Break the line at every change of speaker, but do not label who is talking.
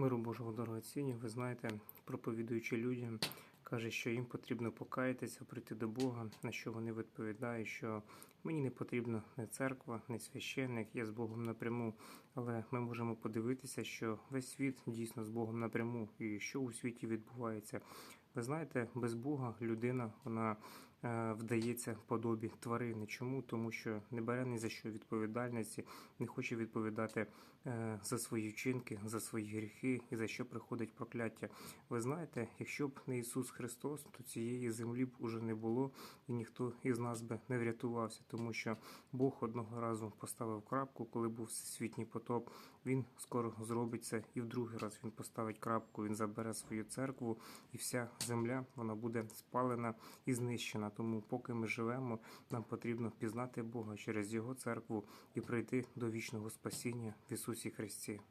Миру Божого дорогоціння, ви знаєте, проповідуючи людям, каже, що їм потрібно покаятися, прийти до Бога, на що вони відповідають, що мені не потрібна не церква, не священник, я з Богом напряму. Але ми можемо подивитися, що весь світ дійсно з Богом напряму, і що у світі відбувається. Ви знаєте, без Бога людина вона е, вдається подобі тварини. Чому? Тому що не бере ні за що відповідальності, не хоче відповідати е, за свої вчинки, за свої гріхи і за що приходить прокляття. Ви знаєте, якщо б не Ісус Христос, то цієї землі б уже не було, і ніхто із нас би не врятувався, тому що Бог одного разу поставив крапку, коли був всесвітній потоп. Він скоро зробить це, і в другий раз він поставить крапку. Він забере свою церкву, і вся земля вона буде спалена і знищена. Тому, поки ми живемо, нам потрібно пізнати Бога через Його церкву і прийти до вічного спасіння в Ісусі Христі.